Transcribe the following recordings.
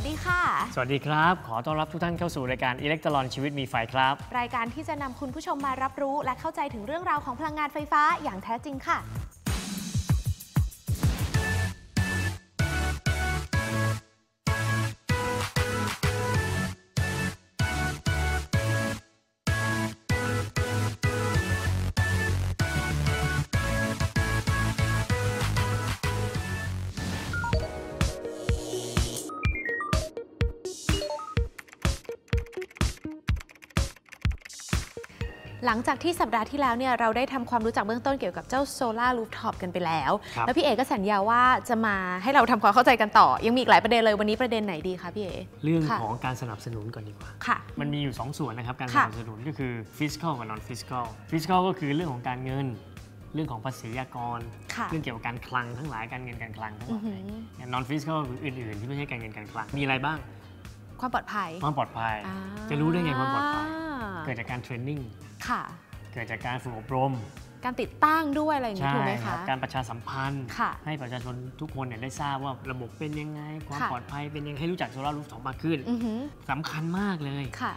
วัสดีค่ะ สวัสดีครับ ขอต้อนรับทุกท่านเข้าสู่รายการอิเล็กตรอนชีวิตมีไฟครับ รายการที่จะนำคุณผู้ชมมารับรู้ และเข้าใจถึงเรื่องราวของพลังงานไฟฟ้าอย่างแท้จริงค่ะ หลังจากที่สัปดาห์ที่แล้วเนี่ยเราได้ทำความรู้จักเบื้องต้นเกี่ยวกับเจ้า Solar Rooftop กันไปแล้วครับแล้วพี่เอกก็สัญญาว่าจะมาให้เราทำความเข้าใจกันต่อ ยังมีอีกหลายประเด็นเลยวันนี้ประเด็นไหนดีคะพี่เอเรื่องค่ะของการสนับสนุนก่อนดีกว่าค่ะ มันมีอยู่ 2 ส่วนนะครับการสค่ะนับสนุนก็คือ fiscal กับ non fiscal fiscal ก็คือเรื่องของการเงินเรื่องของภาษีอากรค่ะเรื่องเกี่ยวกับการคลังทั้งหลายการเงินการคลังทั้งหอืลาอหือย non fiscal ก็คืออื่นๆที่ไม่ใช่การเงินการคลังมีอะไรบ้าง ความปลอดภัย ความปลอดภัยอ่าจะรู้ได้ไงความปลอดภัย เกิดจากการเทรนนิ่งค่ะเกิดจากการฝึกอบรม การติดตั้งด้วยอะไรอย่างนี้ใช่ถูกไหมครัคะบการประชาสัมพันธ์ค่ะให้ประชาชนทุกคนเนี่ยได้ทราบว่าระบบเป็นยังไง ความค่ะปลอดภัยเป็นยังไงให้รู้จักโซลารูฟท็อปมากขึ้นอือหือสำคัญมากเลยค่ะ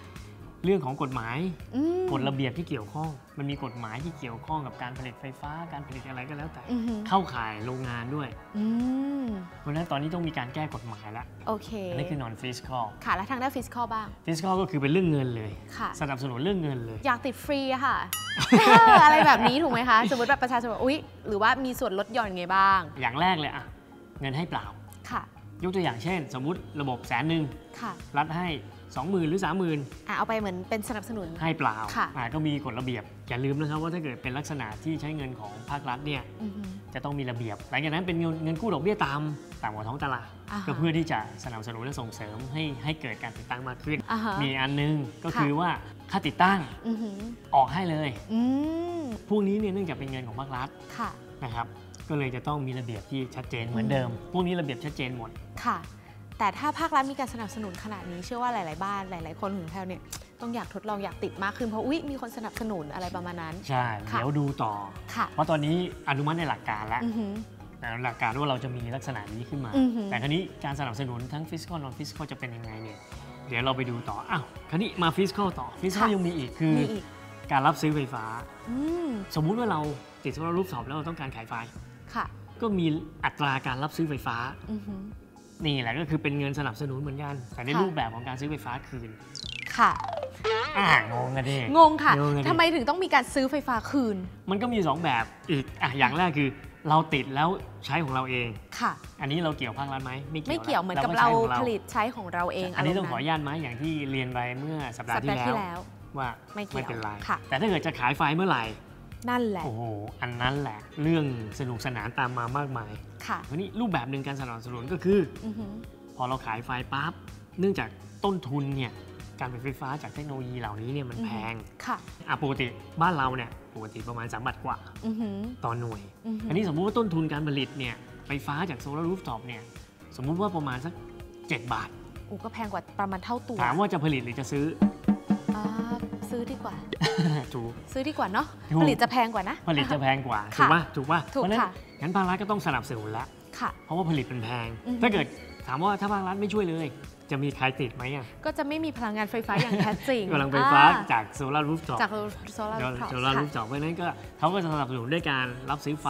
เรื่องของกฎหมายอืมกฎระเบียบที่เกี่ยวข้อง มันมีกฎหมายที่เกี่ยวข้องกับการผลิตไฟฟ้าการผลิตอะไรก็แล้วแต่อือหือเข้าข่ายโรงงานด้วยอืมเพราะฉะนั้นตอนนี้ต้องมีการแก้กฎหมายแล้วโอเคอันนี้คือ non fiscal ค่ะ แล้วทางด้านฟิสคอลบ้าง fiscal ก็คือเป็นเรื่องเงินเลยค่ะสนับสนุนเรื่องเงินเลย อยากติดฟรีอะค่ะ อะไรแบบนี้ถูกไหมคะ สมมติแบบประชาชนบอกอุ๊ย หรือว่ามีส่วนลดหย่อนไงบ้าง อย่างแรกเลยอะเงินให้เปล่าค่ะ ยกตัวอย่างเช่น สมมุติระบบแสนหนึ่งค่ะรัฐให้ 20,000 หรือ 30,000อะเอาไปเหมือนเป็นสนับสนุน ให้เปล่าค่ะอ่าก็มีกฎระเบียบ อย่าลืมนะครับว่าถ้าเกิดเป็นลักษณะที่ใช้เงินของภาครัฐเนี่ยอือหือจะต้องมีระเบียบ หลังจากนั้นเป็นเงินเงินกู้ดอกเบี้ยตามต่ำกว่าท้องตลาดอ่าฮะก็เพื่อที่จะสนับสนุนและส่งเสริมให้ให้เกิดการติดตั้งมากขึ้นอ่าฮะมีอันนึงก็ค่ะคือว่าค่าติดตั้งอือหือออกให้เลยอืมพวกนี้เนี่ยเนื่องจากเป็นเงินของภาครัฐค่ะนะครับ ก็เลยจะต้องมีระเบียบที่ชัดเจนเหมือนเดิม พวกนี้ระเบียบชัดเจนหมดค่ะ แต่ถ้าภาครัฐมีการสนับสนุนขนาดนี้เชื่อว่าหลาย ๆ บ้านหลาย ๆ คนถึงแถวเนี่ยต้องอยากทดลองอยากติดมากขึ้นเพราะอุ๊ยมีคนสนับสนุนอะไรประมาณนั้น ใช่ ค่ะเดี๋ยวดูต่อ ค่ะเพราะตอนนี้อนุมัติในหลักการแล้ว อือหือ แต่หลักการว่าเราจะมีลักษณะนี้ขึ้นมา อือหือ แต่คราวนี้การสนับสนุนทั้ง fiscal non fiscal จะเป็นยังไงเนี่ย เดี๋ยวเราไปดูต่อ อ้าว คราวนี้มา fiscal ต่อ fiscal ยังมีอีกคือมีอีก การรับซื้อไฟฟ้า อืมสมมุติว่าเราติดโซลารูฟท็อปแล้วเราต้องการขายไฟ ค่ะ ก็มีอัตราการรับซื้อไฟฟ้า อือหือ นี่แหละก็คือเป็นเงินสนับสนุนเหมือนกัน แต่ในค่ะรูปแบบของการซื้อไฟฟ้าคืน ค่ะอ่างงกันดิงงค่ะงงกันดิทำไมถึงต้องมีการซื้อไฟฟ้าคืน มันก็มี 2 แบบอีกอะอย่างแรกคือเราติดแล้วใช้ของเราเอง ค่ะ อันนี้เราเกี่ยวภาครัฐไหมไม่เกี่ยวไม่เกี่ยวเหมือนกับก็เราใช้ของผลิตใช้ของเราเอง อันนี้ต้องารขอมอณ์นุญาตไหมอย่างที่เรียนไปเมื่อสัปดาสัห์ปดาห์ที่ที่แล้วแล้วว่าไม่เกี่ยวเป็นไรค่ะแต่ถ้าเกิดจะขายไฟเมื่อไหร่ นั่นแหละ โอ้โห อันนั้นแหละ เรื่องสนุกสนานตามมามากมาย ค่ะทีนี้รูปแบบหนึ่งการสนับสนุนก็คืออือหือ พอเราขายไฟปั๊บ เนื่องจากต้นทุนเนี่ย การผลิตไฟฟ้าจากเทคโนโลยีเหล่านี้เนี่ยมันอือฮึ แพง ค่ะอะปกติบ้านเราเนี่ยปกติประมาณ 3 บาทกว่าอือหือต่อหน่วยอือหืออันนี้สมมุติว่าต้นทุนการผลิตเนี่ยไฟฟ้าจากโซลารูฟท็อปเนี่ยสมมุติว่าประมาณสัก 7 บาทอูก็แพงกว่าประมาณเท่าตัว ถามว่าจะผลิตหรือจะซื้ออ่า ซื้อดีกว่า ถูก ซื้อดีกว่าเนาะถูกผลิตจะแพงกว่านะ ผลิตจะแพงกว่า ถูค่ะกป่ะถูกป่ะถูกเพราะฉะนั้นค่ะงั้นภาครัฐก็ต้องสนับสนุนแล้วค่ะเพราะว่าผลิตเป็นแพงอือฮึถ้าเกิดถามว่าถ้าภาครัฐไม่ช่วยเลย7จะมีใครติดไหมอะ ก็จะไม่มีพลังงานไฟฟ้าอย่างแท้จริง พลังไฟฟ้าอ่จากโซลาร์รูฟท็อปจากโซลาร์รูฟท็อปโซลาร์รูฟท็อปเพราะฉะนั้นก็เขาก็จะสนับสนุนด้วยการรับซื้อไฟ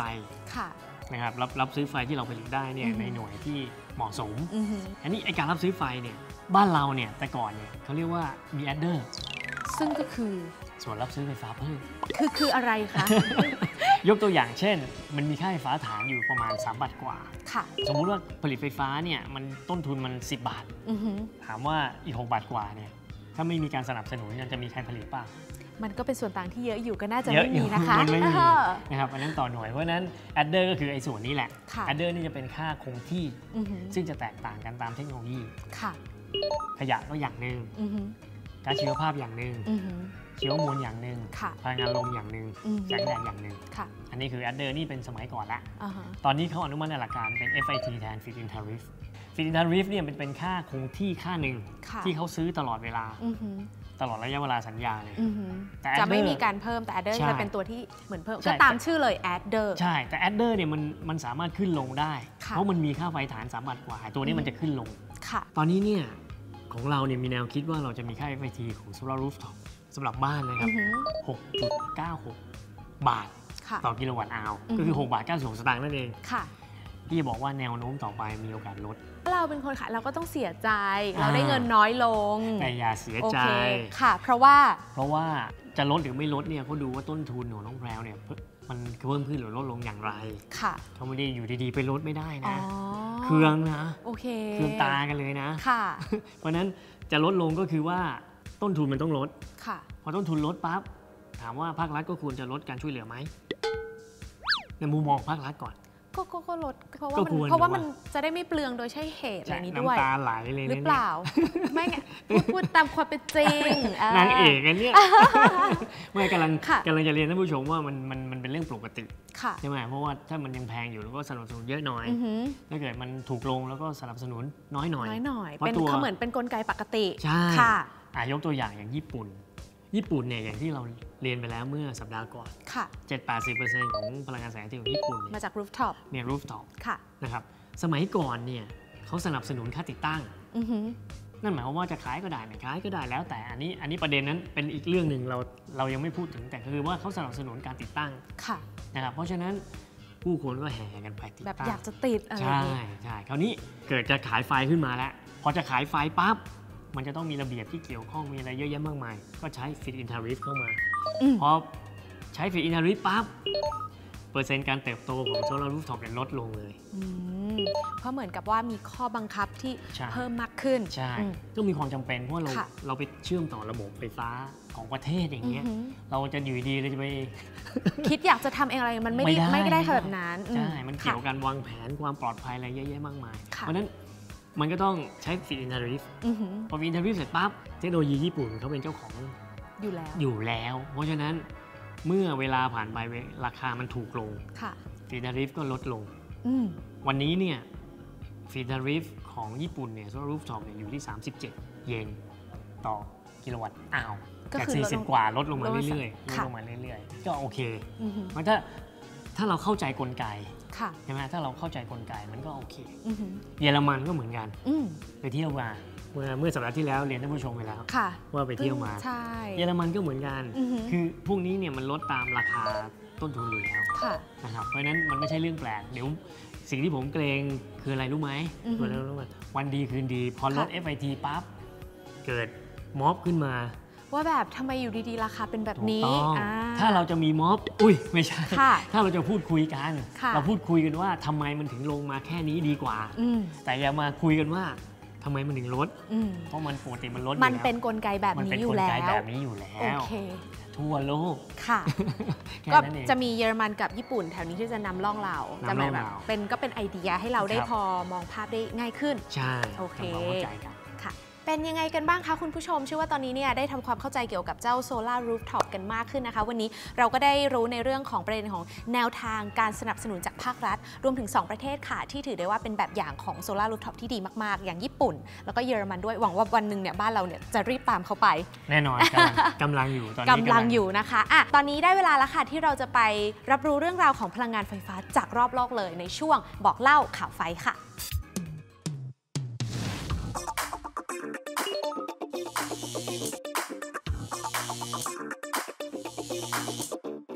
ค่ะนะครับรับรับซื้อไฟที่เราผลิตได้เนี่ยอือฮึในหน่วยที่เหมาะสมอือหืออันนี้ไอการรับซื้อไฟเนี่ยบ้านเราเนี่ยแต่ก่อนเนี่ยเขาเรียกว่ามีแอดเดอร์ ซึ่งก็คือส่วนรับซื้อไฟฟ้าเพิ่มคือคืออะไรคะ ยกตัวอย่างเช่น มันมีค่าไฟฟ้าฐานอยู่ประมาณ 3 บาทกว่า ค่ะ สมมุติว่าผลิตไฟฟ้าเนี่ยมันต้นทุนมัน 10 บาทอือหือถามว่าอีก 6 บาทกว่าเนี่ยถ้าไม่มีการสนับสนุนยังจะมีใครผลิตเปล่ามันก็เป็นส่วนต่างที่เยอะอยู่ก็น่าจะเยอะไม่อยู่มีนะคะมันไม่มีเออนะครับอันนั้นต่อหน่วยเพราะฉะนั้นแอดเดอร์ก็คือไอ้ส่วนนี้แหละค่ะแอดเดอร์นี่จะเป็นค่าคงที่อือหือซึ่งจะแตกต่างกันตามเทคโนโลยีค่ะขยะก็อย่างหนึ่งอือหือ ก๊าซชีวภาพอย่างหนึ่งอือหือ ชีวมวลอย่างหนึ่งค่ะพลังงานลมอย่างหนึ่งอืม แสงแดดอย่างหนึ่งค่ะอันนี้คือแอดเดอร์นี่เป็นสมัยก่อนละ อ่าฮะตอนนี้เขาอนุมัติในหลักการเป็น FIT แทน Feed in Tariff Feed in Tariff เนี่ยเป็นเป็นค่าคงที่ค่าหนึ่งค่ะที่เขาซื้อตลอดเวลาอือหือตลอดระยะเวลาสัญญาเลย อือหือแต่จะไม่ adder มีการเพิ่มแต่ adder ใช่จะเป็นตัวที่เหมือนเพิ่ม ใช่ ก็ตามชื่อเลย adder ใช่ แต่ Adder เนี่ยมันมันสามารถขึ้นลงได้ ค่ะ เพราะมันมีค่าไฟฐาน3บาทกว่า ตัวนี้มันจะขึ้นลง ค่ะ ตอนนี้เนี่ย ของเราเนี่ยมีแนวคิดว่าเราจะมีค่า FIT ของ Solar Rooftop สำหรับบ้านนะคอืรับอหือ6.96 บาทค่ะต่อกิโลวัตต์อาวอือฮึก็คือ 6 บาท 96 สตางค์นั่นเองค่ะที่จะบอกว่าแนวโน้มต่อไปมีโอกาสลดถ้าเราเป็นคนขายเราก็ต้องเสียใจอ่าเราได้เงินน้อยลง แต่อย่าเสียโอใจเคค่ะ เพราะว่าเพราะว่าจะลดหรือไม่ลดเนี่ยเขาดูว่าต้นทุนของน้องแพรวเนี่ยเพิ่มมันเพิ่มขึ้นหรือลดลงอย่างไรค่ะเขาไม่ได้อยู่ดีๆไปลดไม่ได้อ๋อนะ เครื่องนะโอเคเครื่องตากันเลยนะค่ะ เพราะฉะนั้นจะลดลงก็คือว่าต้นทุนมันต้องลดค่ะ พอต้นทุนลดปั๊บถามว่าภาครัฐก็ควรจะลดการช่วยเหลือไหมในมุมมองภาครัฐก่อน ก็ก็ก็ลดเพราะว่าก็มันควรเพราะว่าแต่ว่ามัมันจะได้ไม่เปลืองโดยใช่เหตุอะไรนี้ด้วย น้ำตาไหลเลยหรือนี่ยเปล่า ไม่ไงพูดพูดตามความเป็นจริงนางเอกอันเนี้ยไม่กำลังค่ะ กำลังจะเรียนท่านผู้ชมว่ามันมันมันเป็นเรื่องปกติค่ะใช่ไหมเพราะว่าถ้ามันยังแพงอยู่แล้วก็สนับสนุนเยอะหน่อย อือหือถ้าเกิดมันถูกลงแล้วก็สนับสนุนน้อยหน่อย น้อยหน่อย เพราะเป็นตัวเขาเหมือนเป็นกลไกปกติใช่ ค่ะอะยกตัวอย่างอย่างญี่ปุ่น ญี่ปุ่นเนี่ยอย่างที่เราเรียนไปแล้วเมื่อสัปดาห์ก่อนค่ะ7-80%ของพลังงานแสงอาทิตย์ของญี่ปุ่นมาเนี่ยจากรูฟท็อปเนี่ยรูฟท็อปค่ะนะครับสมัยก่อนเนี่ยเขาสนับสนุนค่าติดตั้งอือหือนั่นหมายความว่าจะขายก็ได้ไม่ขายก็ได้แล้ว แต่อันนี้อันนี้ประเด็นนั้นเป็นอีกเรื่องหนึ่งเราเรายังไม่พูดถึงแต่คือว่าเขาสนับสนุนการติดตั้งค่ะนะครับเพราะฉะนั้นผู้คนก็แห่กันไปติดแบบตั้งอยากจะติดอะไรอใช่ย่างงี้ใช่คราวนี้เกิดจะขายไฟขึ้นมาแล้ว พอจะขายไฟปั๊บ มันจะต้องมีระเบียบที่เกี่ยวข้องมีอะไรเยอะแยะมากมาย ก็ใช้ Fit in Tariff เข้ามาอืมพอใช้ Fit in Tariff ปั๊บเปอร์เซ็นต์การเติบโตของ Solar Rooftop เนี่ยลดลงเลยอืมเพราะเหมือนกับว่ามีข้อบังคับที่ใช่เพิ่มมากขึ้น ใช่อืมก็มีความจำเป็นเพราะว่าเราค่ะเราไปเชื่อมต่อระบบไฟฟ้าของประเทศอย่างเงี้ยอือหือเราจะอยู่ดีเราจะไป คิดอยากจะทำเองอะไรมันไม่ได้ไม่ไม่ได้ได้ไม่ได้แบบนั้นอืใช่ มันเกี่ยวค่ะกับการวางแผนความปลอดภัยอะไรเยอะแยะมากมายค่ะเพราะฉะนั้น มันก็ต้องใช้ Fit in Tariff อือหือพอ Fit in Tariff เสร็จปั๊บเทคโนโลยีญี่ปุ่นเขาเป็นเจ้าของอยู่แล้ว อยู่แล้ว เพราะฉะนั้นเมื่อเวลาผ่านไปเวราคามันถูกลงค่ะฟีดาริฟก็ลดลงอืมวันนี้เนี่ยฟีดาริฟของญี่ปุ่นเนี่ยโซลารูฟท็อปเนี่ยอยู่ที่ 37 เยนต่อกิโลวัตต์อ้าวก็จากคือลดลง40 กว่าลดลงมาลดลงเรื่อยๆลดค่ะลงมาเรื่อยๆ ก็โอเคอือหือมันถ้า ถ้าเราเข้าใจกลไกค่ะใช่ไหมถ้าเราเข้าใจกลไกมันก็โอเคอือหือเยอรมันก็เหมือนกันอืมไปเที่ยวมาเมื่อเมื่อสัปดาห์ที่แล้วเรียนท่านผู้ชมไปแล้วค่ะว่าไปเที่ยวมาใช่เยอรมันก็เหมือนกันอือหือคือพวกนี้เนี่ยมันลดตามราคาต้นทุนอยู่แล้วค่ะนะครับเพราะฉะนั้นมันไม่ใช่เรื่องแปลกเดี๋ยวสิ่งที่ผมเกรงคืออะไรรู้ไหมอือฮึคืออะไรรู้ไหมวันดีคืนดี พอลดค่ะ FIT ปั๊บเกิดม็อบขึ้นมา ว่าแบบทำไมอยู่ดีๆ ราคาเป็นแบบถูกนี้ต้องอ่ถ้าเราจะมีม็อบ อุ้ยไม่ใช่ค่ะถ้าเราจะพูดคุยกันค่ะเราพูดคุยกันว่าทำไมมันถึงลงมาแค่นี้ดีกว่าอืมแต่อย่ามาคุยกันว่าทำไมมันถึงลดอืมเพราะมันปกติมันลดมันอยู่แล้วเป็นกลไกแบบมันนี้เป็นอยู่กลแล้ไกวแบบนี้อยู่แล้โอวเคทั่วโลก ค่ะแค่ก็นั้นเองจะมีเยอรมันกับญี่ปุ่น แถวนี้ที่จะนำร่องเรานำจะหมายร่แบองบเราเป็นก็เป็นไอเดียให้เราได้ครับพอมองภาพได้ง่ายขึ้น ใช่โอเคทำความเข้าใจกันค่ะ เป็นยังไงกันบ้างคะคุณผู้ชมเชื่อว่าตอนนี้เนี่ยได้ทำความเข้าใจเกี่ยวกับเจ้า Solar Rooftop กันมากขึ้นนะคะ วันนี้เราก็ได้รู้ในเรื่องของประเด็นของแนวทางการสนับสนุนจากภาครัฐ รวมถึง 2 ประเทศค่ะ ที่ถือได้ว่าเป็นแบบอย่างของ Solar Rooftop ที่ดีมากๆ อย่างญี่ปุ่น แล้วก็เยอรมันด้วยหวังว่าวันหนึ่งเนี่ยบ้านเราเนี่ยจะรีบตามเขาไป แน่นอนกำลังกำลังอยู่ตอนนี้กำลังอยู่นะคะอะตอนนี้ได้เวลาแล้วค่ะที่เราจะไปรับรู้เรื่องราวของพลังงานไฟฟ้าจากรอบโลกเลยในช่วงบอกเล่าข่าวไฟค่ะ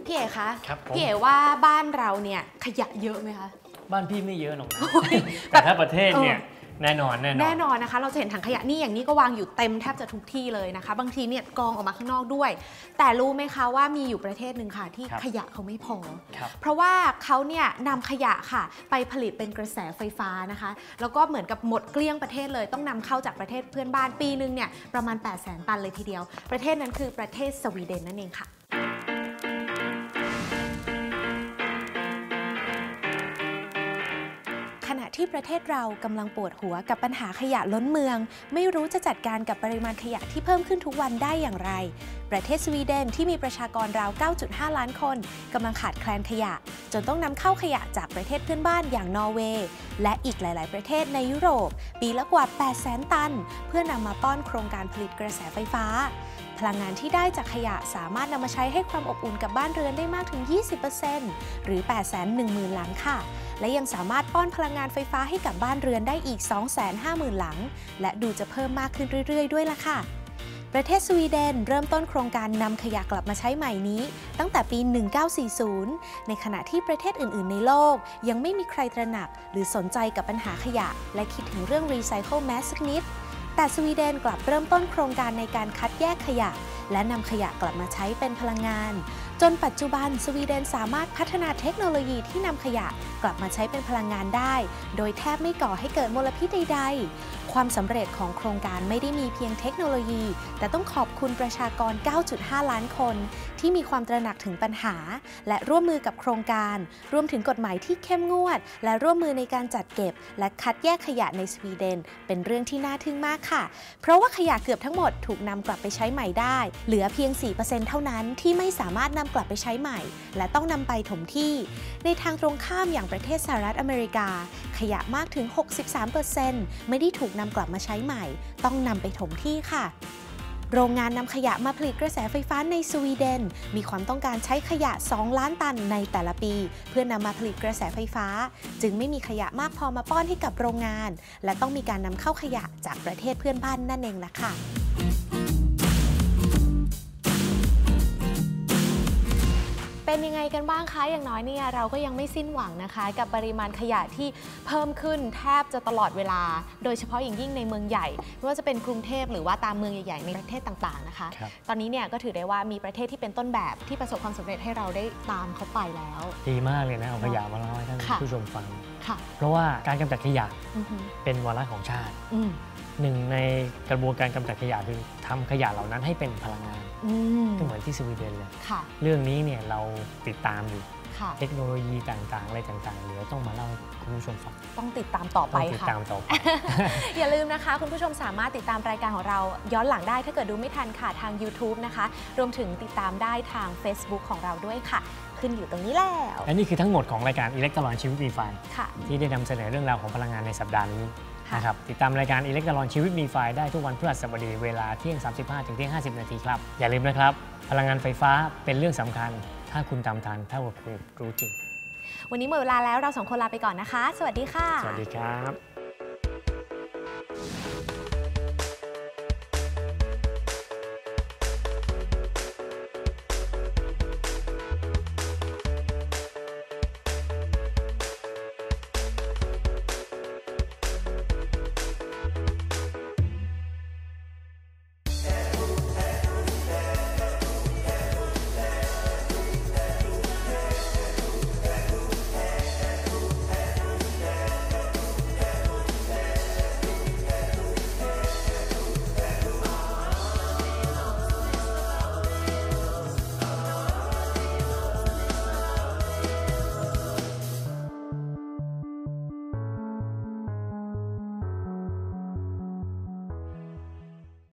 พี่เอ๋คะครับผม พี่เอ๋ว่าบ้านเราเนี่ยขยะเยอะไหมคะ บ้านพี่ไม่เยอะหรอกนะ แต่ถ้าประเทศเนี่ย แน่นอนแน่นอน แน่นอนนะคะ เราจะเห็นถังขยะนี่อย่างนี้ก็วางอยู่เต็มแทบจะทุกที่เลยนะคะ บางทีเนี่ยกองออกมาข้างนอกด้วย แต่รู้ไหมคะว่ามีอยู่ประเทศหนึ่งค่ะ ที่ครับขยะเขาไม่พอ ครับ เพราะว่าเขาเนี่ยนำขยะค่ะ ไปผลิตเป็นกระแสไฟฟ้านะคะ แล้วก็เหมือนกับหมดเกลี้ยงประเทศเลย ต้องนำเข้าจากประเทศเพื่อนบ้านปีนึงเนี่ยประมาณ 8 0 0 0 0 0ตันเลยทีเดียว ประเทศนั้นคือประเทศสวีเดนนั่นเองค่ะ ที่ประเทศเรากำลังปวดหัวกับปัญหาขยะล้นเมือง ไม่รู้จะจัดการกับปริมาณขยะที่เพิ่มขึ้นทุกวันได้อย่างไร ประเทศสวีเดนที่มีประชากรราว 9.5 ล้านคนกำลังขาดแคลนขยะ จนต้องนำเข้าขยะจากประเทศเพื่อนบ้านอย่างนอร์เวย์และอีกหลาย ๆ ประเทศในยุโรป ปีละกว่า 800,000 ตัน เพื่อนำมาป้อนโครงการผลิตกระแสไฟฟ้า พลังงานที่ได้จากขยะสามารถนำมาใช้ให้ความอบอุ่นกับบ้านเรือนได้มากถึง 20%หรือ 810,000 หลังค่ะ และยังสามารถป้อนพลังงานไฟฟ้าให้กับบ้านเรือนได้อีก 250,000 หลัง และดูจะเพิ่มมากขึ้นเรื่อย ๆ ด้วยล่ะค่ะประเทศสวีเดนเริ่มต้นโครงการนำขยะกลับมาใช้ใหม่นี้ ตั้งแต่ปี 1940 ในขณะที่ประเทศอื่น ๆ ในโลก ยังไม่มีใครตระหนักหรือสนใจกับปัญหาขยะ และคิดถึงเรื่องรีไซเคิลแม้สักนิด แต่สวีเดนกลับเริ่มต้นโครงการในการคัดแยกขยะ และนำขยะกลับมาใช้เป็นพลังงาน จนปัจจุบันสวีเดนสามารถพัฒนาเทคโนโลยีที่นำขยะกลับมาใช้เป็นพลังงานได้ โดยแทบไม่ก่อให้เกิดมลพิษใด ๆ ความสำเร็จของโครงการไม่ได้มีเพียงเทคโนโลยี แต่ต้องขอบคุณประชากร 9.5 ล้านคน ที่มีความตระหนักถึงปัญหา และร่วมมือกับโครงการ รวมถึงกฎหมายที่เข้มงวด และร่วมมือในการจัดเก็บ และคัดแยกขยะในสวีเดน เป็นเรื่องที่น่าทึ่งมากค่ะ เพราะว่าขยะเกือบทั้งหมดถูกนำกลับไปใช้ใหม่ได้ เหลือเพียง 4%เท่านั้นที่ไม่สามารถนำกลับไปใช้ใหม่ และต้องนำไปถมที่ ในทางตรงข้ามอย่างประเทศสหรัฐอเมริกา ขยะมากถึง 63%ไม่ได้ถูกนำกลับมาใช้ใหม่ ต้องนำไปถมที่ค่ะโรงงานนำขยะมาผลิตกระแสไฟฟ้าในสวีเดน มีความต้องการใช้ขยะ 2 ล้านตันในแต่ละปี เพื่อนำมาผลิตกระแสไฟฟ้า จึงไม่มีขยะมากพอมาป้อนให้กับโรงงาน และต้องมีการนำเข้าขยะจากประเทศเพื่อนบ้านนั่นเองล่ะค่ะ เป็นยังไงกันบ้างคะ อย่างน้อยเนี่ยเราก็ยังไม่สิ้นหวังนะคะ กับปริมาณขยะที่เพิ่มขึ้นแทบจะตลอดเวลา โดยเฉพาะอย่างยิ่งในเมืองใหญ่ ไม่ว่าจะเป็นกรุงเทพหรือว่าตามเมืองใหญ่ ๆ ในประเทศต่างๆนะคะครับตอนนี้เนี่ยก็ถือได้ว่ามีประเทศที่เป็นต้นแบบที่ประสบความสำเร็จให้เราได้ตามเขาไปแล้ว ดีมากเลยนะเอาขยะมาเล่าให้ท่านค่ะผู้ชมฟังค่ะเพราะว่าการกำจัดขยะอือหือเป็นวาระของชาติอืมหนึ่งในกระบวนการกำจัดขยะคือทำขยะเหล่านั้นให้เป็นพลังงานอืม ก็เหมือนที่สวีเดนเลยค่ะเรื่องนี้เนี่ยเราติดตามอยู่ค่ะเทคโนโลยีต่างๆ อะไรต่างๆ เดี๋ยวต้องมาเล่าให้คุณผู้ชมฟัง ต้องติดตามต่อไปต้องติดค่ะตามต่อไป อย่าลืมนะคะ คุณผู้ชมสามารถติดตามรายการของเราย้อนหลังได้ถ้าเกิดดูไม่ทันค่ะทาง YouTube นะคะ รวมถึงติดตามได้ทาง Facebook ของเราด้วยค่ะ ขึ้นอยู่ตรงนี้แล้ว และนี่คือทั้งหมดของรายการอิเล็กตรอนชีวิตมีไฟค่ะที่ได้นำเสนอเรื่องราวของพลังงานในสัปดาห์นี้ค่ะ นะครับติดตามรายการอิเล็กตรอนชีวิตมีไฟได้ทุกวันพฤหัสบดีเวลาเที่ยง 35ถึงเที่ยง 50 นาทีครับ อย่าลืมนะครับ พลังงานไฟฟ้าเป็นเรื่องสำคัญ ถ้าคุณตามทันเท่ากับคุณรู้จริง วันนี้หมดเวลาแล้วเราสองคนลาไปก่อนนะคะ สวัสดีค่ะ สวัสดีครับ